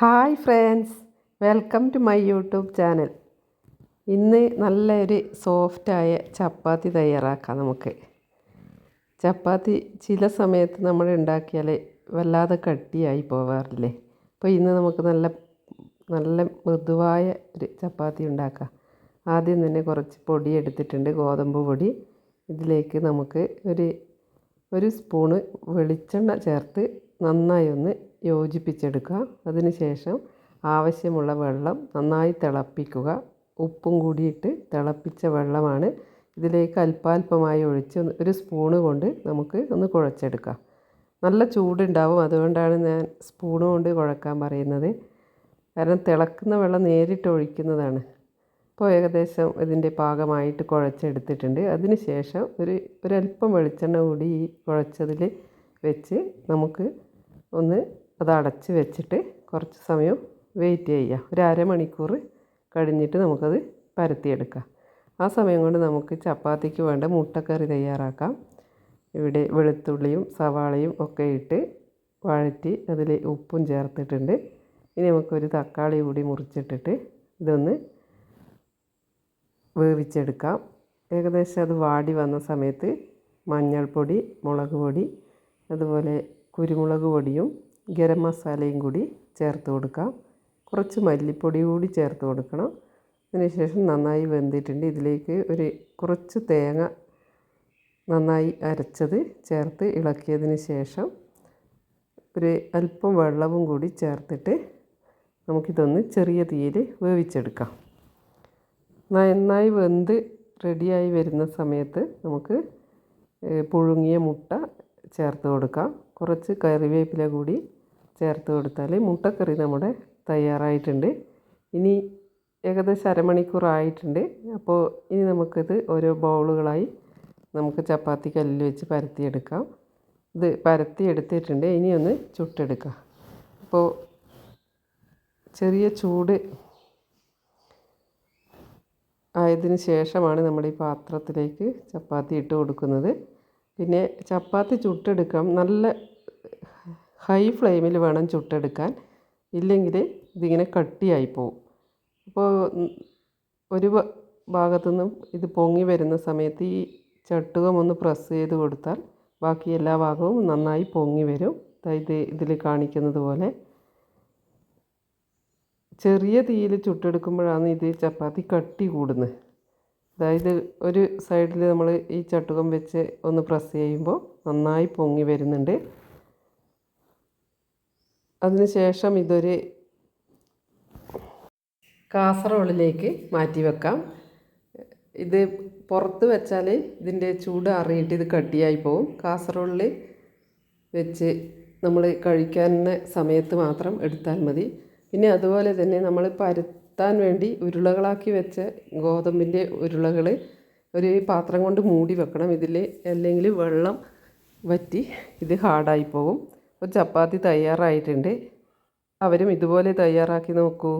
Hi friends welcome to my YouTube channel. ഇന്ന് നല്ലൊരു സോഫ്റ്റായ ചപ്പാത്തി തയ്യാറാക്കാം നമുക്ക്. ചപ്പാത്തി ചില സമയത്ത് നമ്മൾ ഉണ്ടാക്കിയാൽ വല്ലാതെ കട്ടിയായി പോവാറില്ലേ? അപ്പോൾ ഇന്ന് നമുക്ക് നല്ല നല്ല മൃദുവായ ഒരു ചപ്പാത്തി ഉണ്ടാക്കാം. ആദ്യം തന്നെ കുറച്ച് പൊടി എടുത്തിട്ടുണ്ട് ഗോതമ്പ് പൊടി. ഇതിലേക്ക് നമുക്ക് ഒരു ഒരു സ്പൂണ് വെളിച്ചെണ്ണ ചേർത്ത് നന്നായി ഒന്ന് യോജിപ്പിച്ചെടുക്കുക. അതിനുശേഷം ആവശ്യമുള്ള വെള്ളം നന്നായി തിളപ്പിക്കുക. ഉപ്പും കൂടിയിട്ട് തിളപ്പിച്ച വെള്ളമാണ് ഇതിലേക്ക് അല്പാൽപമായി ഒഴിച്ച് ഒരു സ്പൂണ് കൊണ്ട് നമുക്ക് ഒന്ന് കുഴച്ചെടുക്കാം. നല്ല ചൂടുണ്ടാവും. അതുകൊണ്ടാണ് ഞാൻ സ്പൂണ് കൊണ്ട് കുഴക്കാൻ പറയുന്നത്. കാരണം തിളക്കുന്ന വെള്ളം നേരിട്ട് ഒഴിക്കുന്നതാണ്. ഇപ്പോൾ ഏകദേശം ഇതിന്റെ പാകമായിട്ട് കുഴച്ചെടുത്തിട്ടുണ്ട്. അതിന് ശേഷം ഒരു ഒരല്പം വെളിച്ചെണ്ണ കൂടി ഈ കുഴച്ചതിൽ വെച്ച് നമുക്ക് ഒന്ന് അത് അടച്ച് വെച്ചിട്ട് കുറച്ച് സമയം വെയിറ്റ് ചെയ്യുക. ഒരു അരമണിക്കൂർ കഴിഞ്ഞിട്ട് നമുക്കത് പരത്തിയെടുക്കാം. ആ സമയം കൊണ്ട് നമുക്ക് ചപ്പാത്തിക്ക് വേണ്ട മുട്ടക്കറി തയ്യാറാക്കാം. ഇവിടെ വെളുത്തുള്ളിയും സവാളയും ഒക്കെ ഇട്ട് വഴറ്റി അതിൽ ഉപ്പും ചേർത്തിട്ടുണ്ട്. ഇനി നമുക്കൊരു തക്കാളി കൂടി മുറിച്ചിട്ടിട്ട് ഇതൊന്ന് വേവിച്ചെടുക്കാം. ഏകദേശം അത് വാടി വന്ന സമയത്ത് മഞ്ഞൾപ്പൊടി മുളക് പൊടി അതുപോലെ കുരുമുളക് പൊടിയും ഗരം മസാലയും കൂടി ചേർത്ത് കൊടുക്കാം. കുറച്ച് മല്ലിപ്പൊടി കൂടി ചേർത്ത് കൊടുക്കണം. അതിനുശേഷം നന്നായി വെന്തിട്ടുണ്ട്. ഇതിലേക്ക് ഒരു കുറച്ച് തേങ്ങ നന്നായി അരച്ചത് ചേർത്ത് ഇളക്കിയതിന് ശേഷം ഒരു അല്പം വെള്ളവും കൂടി ചേർത്തിട്ട് നമുക്കിതൊന്ന് ചെറിയ തീയിൽ വേവിച്ചെടുക്കാം. നന്നായി വെന്ത് റെഡിയായി വരുന്ന സമയത്ത് നമുക്ക് പുഴുങ്ങിയ മുട്ട ചേർത്ത് കൊടുക്കാം. കുറച്ച് കറിവേപ്പില കൂടി ചേർത്ത് കൊടുത്താൽ മുട്ടക്കറി നമ്മുടെ തയ്യാറായിട്ടുണ്ട്. ഇനി ഏകദേശം അരമണിക്കൂർ ആയിട്ടുണ്ട്. അപ്പോൾ ഇനി നമുക്കിത് ഓരോ ബൗളുകളായി നമുക്ക് ചപ്പാത്തി കല്ലിൽ വെച്ച് പരത്തിയെടുക്കാം. ഇത് പരത്തി എടുത്തിട്ടുണ്ട്. ഇനി ഒന്ന് ചുട്ടെടുക്കാം. അപ്പോൾ ചെറിയ ചൂട് ആയതിനു ശേഷമാണ് നമ്മൾ ഈ പാത്രത്തിലേക്ക് ചപ്പാത്തി ഇട്ട് കൊടുക്കുന്നത്. പിന്നെ ചപ്പാത്തി ചുട്ടെടുക്കാം. നല്ല ഹൈ ഫ്ലെയിമിൽ വേണം ചുട്ടെടുക്കാൻ. ഇല്ലെങ്കിൽ ഇതിങ്ങനെ കട്ടിയായി പോവും. അപ്പോൾ ഒരു ഭാഗത്തുനിന്നും ഇത് പൊങ്ങി വരുന്ന സമയത്ത് ഈ ചട്ടുകം ഒന്ന് പ്രസ് ചെയ്ത് കൊടുത്താൽ ബാക്കി എല്ലാ ഭാഗവും നന്നായി പൊങ്ങി വരും. അതായത് ഇതിൽ കാണിക്കുന്നത് പോലെ. ചെറിയ തീയിൽ ചുട്ടെടുക്കുമ്പോഴാണ് ഇത് ചപ്പാത്തി കട്ടി കൂടുന്നത്. അതായത് ഒരു സൈഡിൽ നമ്മൾ ഈ ചട്ടുകം വെച്ച് ഒന്ന് പ്രസ് ചെയ്യുമ്പോൾ നന്നായി പൊങ്ങി വരുന്നുണ്ട്. അതിനുശേഷം ഇതൊരു കാസറോളിലേക്ക് മാറ്റി വെക്കാം. ഇത് പുറത്ത് വെച്ചാൽ ഇതിന്റെ ചൂട് അറിയിട്ട് ഇത് കട്ടിയായി പോവും. കാസറോളിൽ വെച്ച് നമ്മൾ കഴിക്കാൻ സമയത്ത് മാത്രം എടുത്താൽ മതി. പിന്നെ അതുപോലെ തന്നെ നമ്മൾ പരത്താൻ വേണ്ടി ഉരുളകളാക്കി വെച്ച ഗോതമ്പിന്റെ ഉരുളകൾ ഒരു പാത്രം കൊണ്ട് മൂടി വെക്കണം. ഇതിൽ അല്ലെങ്കിൽ വെള്ളം വറ്റി ഇത് ഹാർഡായി പോകും അപ്പോൾ ചപ്പാത്തി തയ്യാറായിട്ടുണ്ട്. അവരും ഇതുപോലെ തയ്യാറാക്കി നോക്കൂ.